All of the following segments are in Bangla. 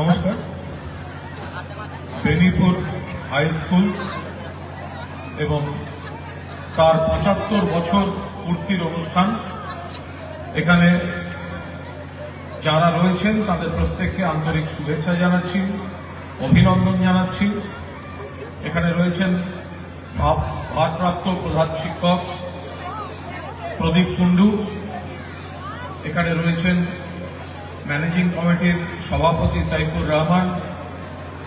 নমস্কার। বেনিপুর হাই স্কুল এবং তার পঁচাত্তর বছর পূর্তির অনুষ্ঠান। এখানে যারা রয়েছেন, তাদের প্রত্যেককে আন্তরিক শুভেচ্ছা জানাচ্ছি, অভিনন্দন জানাচ্ছি। এখানে রয়েছেন ভারপ্রাপ্ত প্রধান শিক্ষক প্রদীপ কুণ্ডু। এখানে রয়েছেন ম্যানেজিং কমিটির সভাপতি সাইফুর রহমান,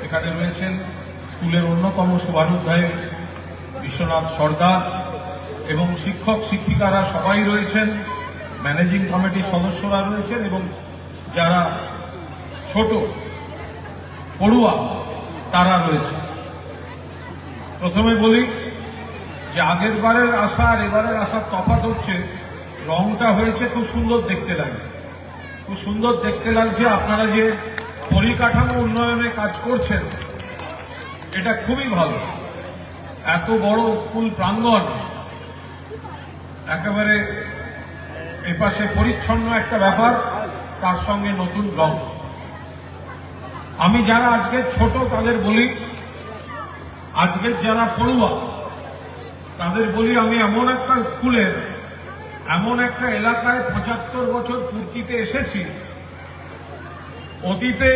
এখানে রয়েছেন স্কুলের অন্যতম শুভানুধ্যায়ী বিশ্বনাথ সর্দার এবং শিক্ষক শিক্ষিকারা সবাই রয়েছেন, ম্যানেজিং কমিটির সদস্যরা রয়েছেন এবং যারা ছোট, পড়ুয়া, তারা রয়েছে প্রথমে বলি যে আগের বারের আশা আর এবারের আশার তফাৎ হচ্ছে, রংটা হয়েছে খুব সুন্দর দেখতে লাগে খুব সুন্দর দেখতে লাগছে আপনারা যে পরিকাঠামো উন্নয়নে কাজ করছেন। এটা খুবই ভালো। এত বড় স্কুল প্রাঙ্গণ, একেবারে এপাশে পরিচ্ছন্ন একটা ব্যাপার, তার সঙ্গে নতুন রং। আমি যারা আজকে ছোট তাদের বলি, আজকের যারা পড়ুয়া, তাদের বলি আমি এমন একটা স্কুলের এমন একটা এলাকায় পঁচাত্তর বছর পূর্তিতে এসেছি। অতীতে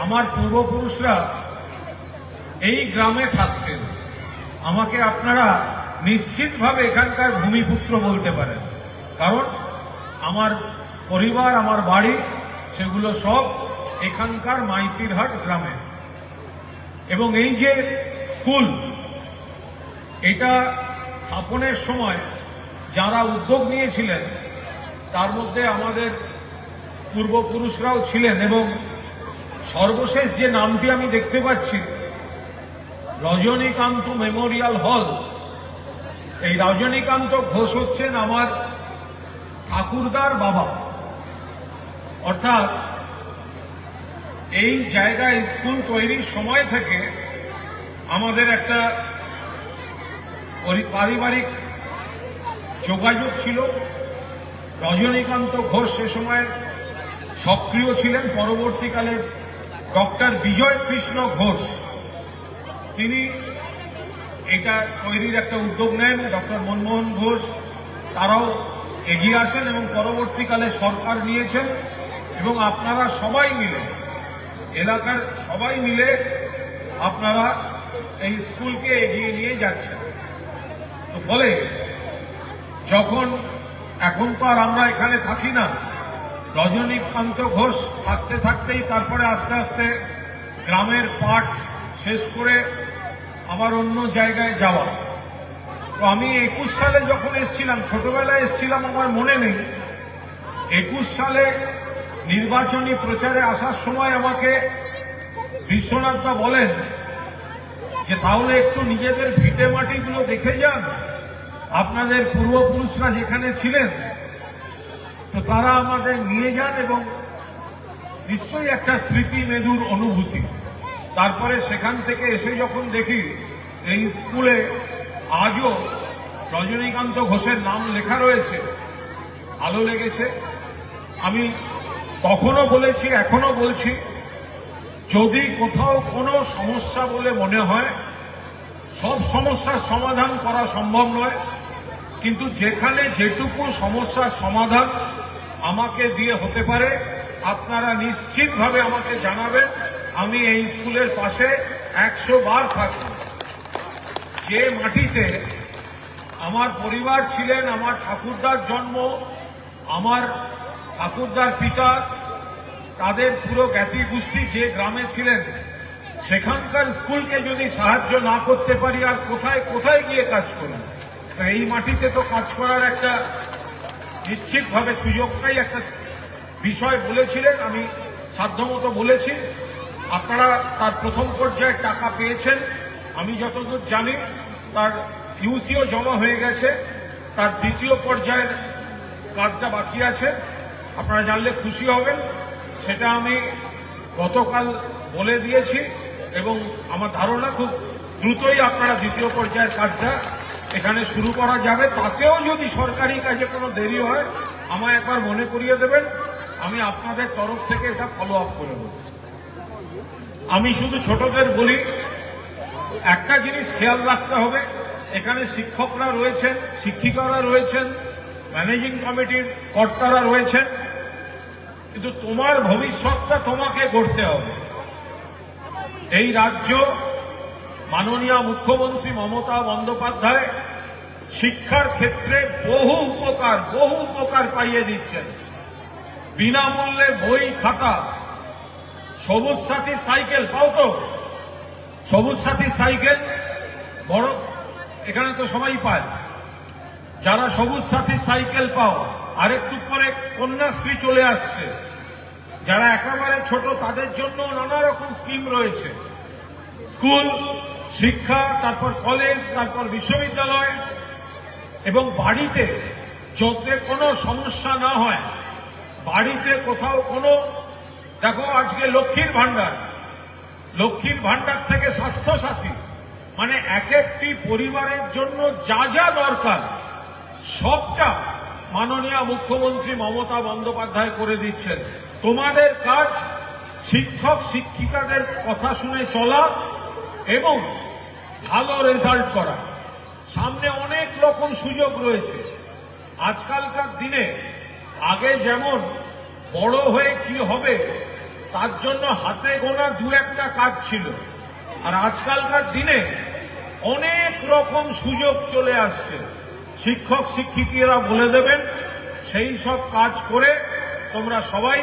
আমার পূর্বপুরুষরা এই গ্রামে থাকতেন। আমাকে আপনারা নিশ্চিতভাবে এখানকার ভূমিপুত্র বলতে পারেন। কারণ আমার পরিবার, আমার বাড়ি, সেগুলো সব এখানকার মাইতিরহাট গ্রামে। এবং এই যে স্কুল, এটা স্থাপনের সময় যারা উদ্যোগ নিয়েছিলেন, তার মধ্যে আমাদের পূর্বপুরুষরাও ছিলেন এবং সর্বশেষ যে নামটি আমি দেখতে পাচ্ছি, রজনীকান্ত মেমোরিয়াল হল। এই রজনীকান্ত ঘোষ হচ্ছেন আমার ঠাকুরদার বাবা। অর্থাৎ এই জায়গায় স্কুল তৈরির সময় থেকে আমাদের একটা পরি- পারিবারিক যোগাযোগ ছিল। রজনীকান্ত ঘোষ সে সময় সক্রিয় ছিলেন। পরবর্তীকালে ডক্টর বিজয় কৃষ্ণ ঘোষ। তিনি এটা তৈরির একটা উদ্যোগ নেন। ডক্টর মনমোহন ঘোষ, তারাও এগিয়ে আসেন এবং পরবর্তীকালে সরকার নিয়েছেন এবং আপনারা সবাই মিলে, এলাকার সবাই মিলে আপনারা এই স্কুলকে এগিয়ে নিয়ে যাচ্ছেন। তো ফলে যখন এখন তো আর আমরা এখানে থাকি না, রজনীকান্ত ঘোষ থাকতে থাকতেই তারপরে আস্তে আস্তে গ্রামের পাঠ শেষ করে আবার অন্য জায়গায় যাওয়া। তো আমি একুশ সালে যখন এসছিলাম, ছোটবেলায় এসছিলাম, আমার মনে নেই। একুশ সালে নির্বাচনী প্রচারে আসার সময় আমাকে বিশ্বনাথদা বলেন যে, তাহলে একটু নিজেদের ভিটে মাটিগুলো দেখে যান। আপনাদের পূর্বপুরুষরা যেখানে ছিলেন, তো তারা আমাদের নিয়ে যান এবং নিশ্চয়ই একটা স্মৃতি মেদুর অনুভূতি। তারপরে সেখান থেকে এসে যখন দেখি, এই স্কুলে আজও রজনীকান্ত ঘোষের নাম লেখা রয়েছে, ভালো লেগেছে। আমি তখনও বলেছি এখনও বলছি, যদি কোথাও কোনো সমস্যা বলে মনে হয়, সব সমস্যার সমাধান করা সম্ভব নয়। কিন্তু যেখানে যেটুকু সমস্যার সমাধান আমাকে দিয়ে হতে পারে, আপনারা নিশ্চিতভাবে আমাকে জানাবেন, আমি এই স্কুলের পাশে একশো বার থাকব। যে মাটিতে আমার পরিবার ছিলেন, আমার ঠাকুরদার জন্ম, আমার ঠাকুরদার পিতা, তাদের পুরো জ্ঞাতি গোষ্ঠী যে গ্রামে ছিলেন, সেখানকার স্কুলকে যদি সাহায্য না করতে পারি, আর কোথায় কোথায় গিয়ে কাজ করব? এই মাটিতে তো কাজ করার একটা নিশ্চিতভাবে সুযোগটাই একটা বিষয় বলেছিলেন, আমি সাধ্যমতো বলেছি। আপনারা তার প্রথম পর্যায়ে টাকা পেয়েছেন। আমি যতদূর জানি, তার ইউসিও জমা হয়ে গেছে। তার দ্বিতীয় পর্যায়ের কাজটা বাকি আছে। আপনারা জানলে খুশি হবেন। সেটা আমি গতকাল বলে দিয়েছি এবং আমার ধারণা খুব দ্রুতই আপনারা দ্বিতীয় পর্যায়ের কাজটা এখানে শুরু করা যাবে, তাতেও যদি সরকারি কাজে কোনো দেরি হয়, আমায় একবার মনে করিয়ে দেবেন। আমি আপনাদের তরফ থেকে এটা ফলো আপ করে দেবো। আমি শুধু ছোটদের বলি, একটা জিনিস খেয়াল রাখতে হবে, এখানে শিক্ষকরা রয়েছেন, শিক্ষিকারা রয়েছেন ম্যানেজিং কমিটির কর্তারা রয়েছেন, কিন্তু তোমার ভবিষ্যৎটা তোমাকে গড়তে হবে। এই রাজ্য মাননীয় মুখ্যমন্ত্রী মমতা বন্দ্যোপাধ্যায় শিক্ষার ক্ষেত্রে বহু উপকার বহু উপকার পাইয়ে দিচ্ছেন। বিনামূল্যে বই, খাতা, সবুজ সাথী সাইকেল, পাও তো? সবুজ সাথী সাইকেল, বড়, এখানে তো সবাই পায়। যারা সবুজ সাথী সাইকেল পাও, আরেকটু পরে কন্যাশ্রী চলে আসছে। যারা একেবারে ছোট, তাদের জন্য নানা রকম স্কিম রয়েছে। স্কুল, শিক্ষা, তারপর কলেজ, তারপর বিশ্ববিদ্যালয় এবং বাড়িতে যাতে কোনো সমস্যা না হয়, বাড়িতে কোথাও কোনো, দেখো আজকে লক্ষ্মীর ভান্ডার লক্ষ্মীর ভান্ডার থেকে স্বাস্থ্য সাথী মানে এক একটি পরিবারের জন্য যা যা দরকার, সবটা মাননীয় মুখ্যমন্ত্রী মমতা বন্দ্যোপাধ্যায় করে দিচ্ছেন। তোমাদের কাজ, শিক্ষক, শিক্ষিকাদের কথা শুনে চলা এবং ভালো রেজাল্ট করা। সামনে অনেক রকম সুযোগ রয়েছে। আজকালকার দিনে আগে যেমন বড় হয়ে কি হবে, তার জন্য হাতে গোনা দু একটা কাজ ছিল। আর আজকালকার দিনে অনেক রকম সুযোগ চলে আসছে। শিক্ষক শিক্ষিকারা বলে দেবেন, সেই সব কাজ করে তোমরা সবাই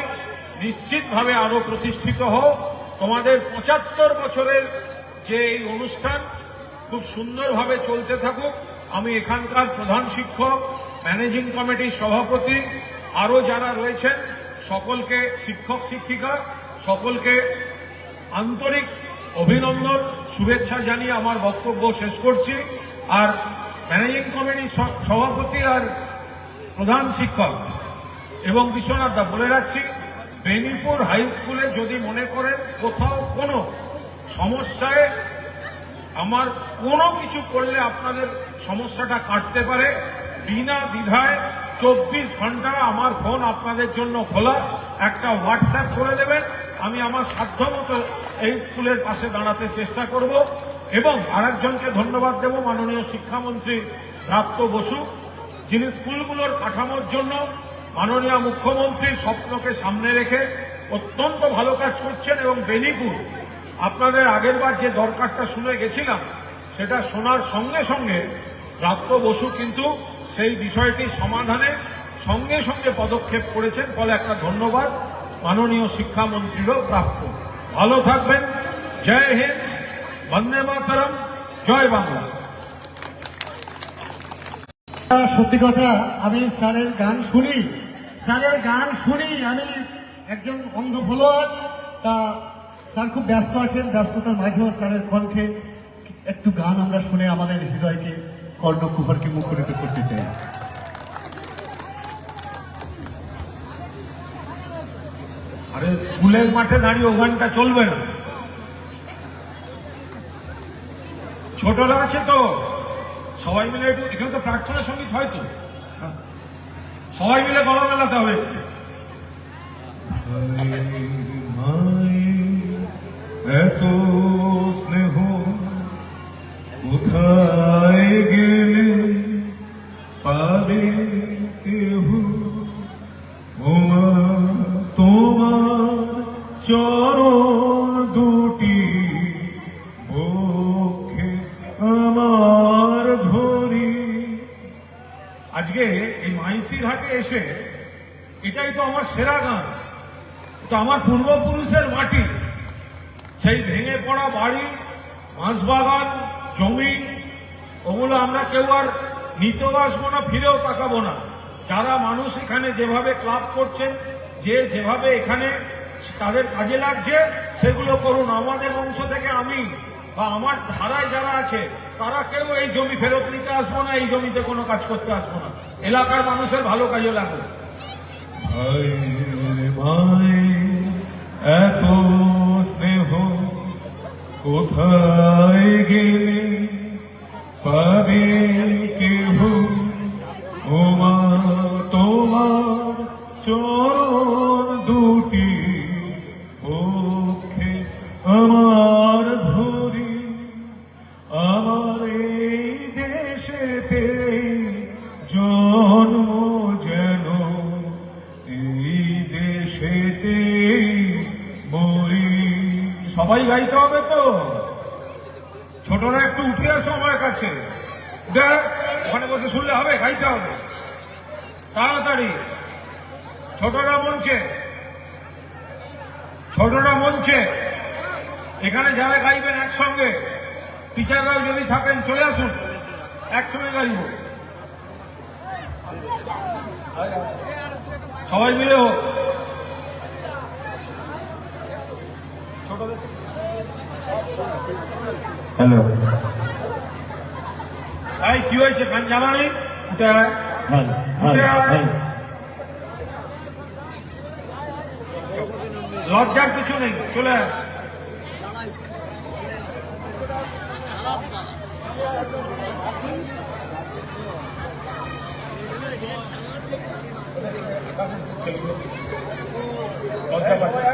নিশ্চিতভাবে আরও প্রতিষ্ঠিত হও। তোমাদের পঁচাত্তর বছরের যে এই অনুষ্ঠান খুব সুন্দরভাবে চলতে থাকুক। আমি এখানকার প্রধান শিক্ষক, ম্যানেজিং কমিটির সভাপতি, আরও যারা রয়েছেন, সকলকে শিক্ষক শিক্ষিকা, সকলকে আন্তরিক অভিনন্দন, শুভেচ্ছা জানিয়ে আমার বক্তব্য শেষ করছি। আর ম্যানেজিং কমিটির সভাপতি আর প্রধান শিক্ষক এবং বিশ্বনাথ দা, বলে রাখছি, বেনিপুর হাই স্কুলে যদি মনে করেন কোথাও কোনো সমস্যায় আমার কোনো কিছু করলে আপনাদের সমস্যাটা কাটতে পারে। বিনা দ্বিধায় চব্বিশ ঘণ্টা আমার ফোন আপনাদের জন্য খোলা। একটা হোয়াটসঅ্যাপ করে দেবেন। আমি আমার সাধ্যমতো এই স্কুলের পাশে দাঁড়াতে চেষ্টা করব এবং আরেকজনকে ধন্যবাদ দেব, মাননীয় শিক্ষামন্ত্রী প্রাপ্ত বসু, যিনি স্কুলগুলোর কাঠামোর জন্য মাননীয় মুখ্যমন্ত্রীর স্বপ্নকে সামনে রেখে অত্যন্ত ভালো কাজ করছেন এবং বেনিপুর আপনাদের আগেরবার যে দরকারটা শুনে গেছিলাম, সেটা শোনার সঙ্গে সঙ্গে প্রাপ্ত বসু কিন্তু সেই বিষয়টি সমাধানে সঙ্গে সঙ্গে পদক্ষেপ করেছেন ফলে একটা ধন্যবাদ মাননীয় শিক্ষামন্ত্রীরও প্রাপ্য। ভালো থাকবেন। জয় হিন্দ। বন্দে মাতরম। জয় বাংলা। সত্যি কথা, আমি স্যারের গান শুনি। স্যারের গান শুনি, আমি একজন অন্ধ ফলোয়ার, তা স্যার, খুব ব্যস্ত আছেন। ব্যস্ততার মাঝেও স্যারের কণ্ঠে একটু গান আমরা শুনে আমাদের হৃদয়কে কর্ণকুহরকে মুখরিত করতে চাই। আরে, স্কুলের মাঠে দাঁড়িয়ে ওখানটা চলবে না। ছোটরা আছে তো। সবাই মিলে একটু এখানে তো প্রার্থনা সংগীত হয় তো। সবাই মিলে গলা মেলাতে হবে। এত স্নেহ কোথায় গেলে পাবে কেহ? তোমার চরণ দুটি বক্ষে আমার ধরি। আজকে এই মাইতির হাটে এসে এটাই তো আমার সেরা গান। তো আমার পূর্বপুরুষের মাটি। সেই ভেঙে পড়া বাড়ি বাঁশবাগান জমি, ওগুলো আমরা কেউ আর নিতেও আসব না, ফিরেও তাকাবো না। যারা মানুষ এখানে যেভাবে ক্লাব করছেন, যে যেভাবে এখানে তাদের কাজে লাগছে, সেগুলো করুন। আমাদের বংশ থেকে আমি বা আমার ধারায় যারা আছে, তারা কেউ এই জমি ফেরত নিতে আসব না, এই জমিতে কোনো কাজ করতে আসব না। এলাকার মানুষের ভালো কাজে লাগবে। এত কোথায় গেলে পাবে কেহ? ওমা, তোমার চরণ দুটি পক্ষে আমার ধরি। আমার এই দেশেতে জন্ম যেন, এই দেশেতে সবাই গাইতে হবে তো। ছোটরা একটু উঠে আসো আমার কাছে। ওখানে বসে শুনলে হবে গাইতে হবে। তাড়াতাড়ি। ছোটরা মঞ্চে ছোটরা মঞ্চে এখানে যারা গাইবেন একসঙ্গে, টিচাররাও যদি থাকেন, চলে আসুন। একসঙ্গে গাইব। সবাই মিলে হোক। হ্যালো এই কি হয়েছে নেই আয়। লজ্জার কিছু নেই চলে আয়। লজ্জা পাচ্ছে।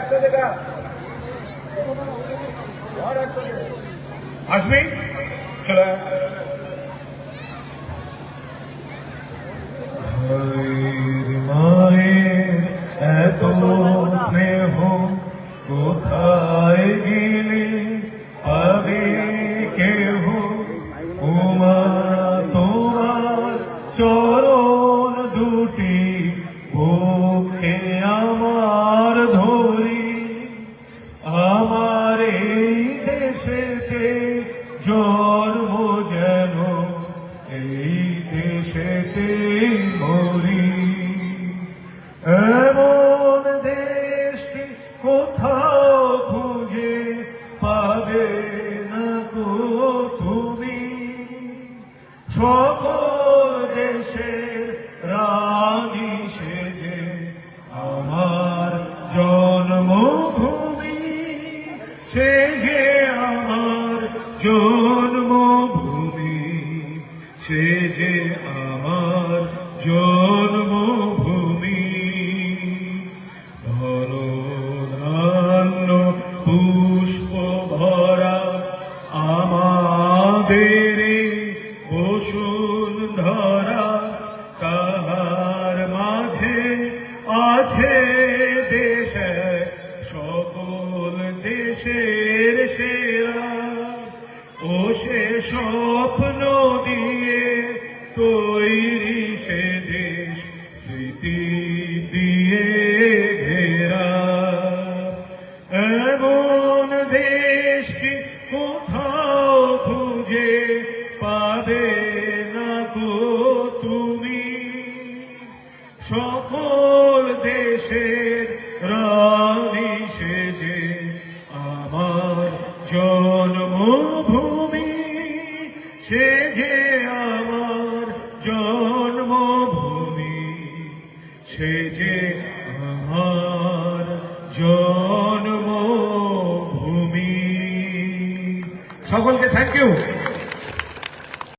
আসবি? চলে সে যে আমার জন্মভূমি। ধন পুষ্প ভরা আমাদের ধরা। তাহার মাঝে আছে দেশ, সকল দেশের সেরা। ও সে স্বপ্ন সকল দেশের রানী সেজে আমার জন্মভূমি সে যে আমার জন্মভূমি সে যে আমার জন্মভূমি। সকলকে থ্যাংক ইউ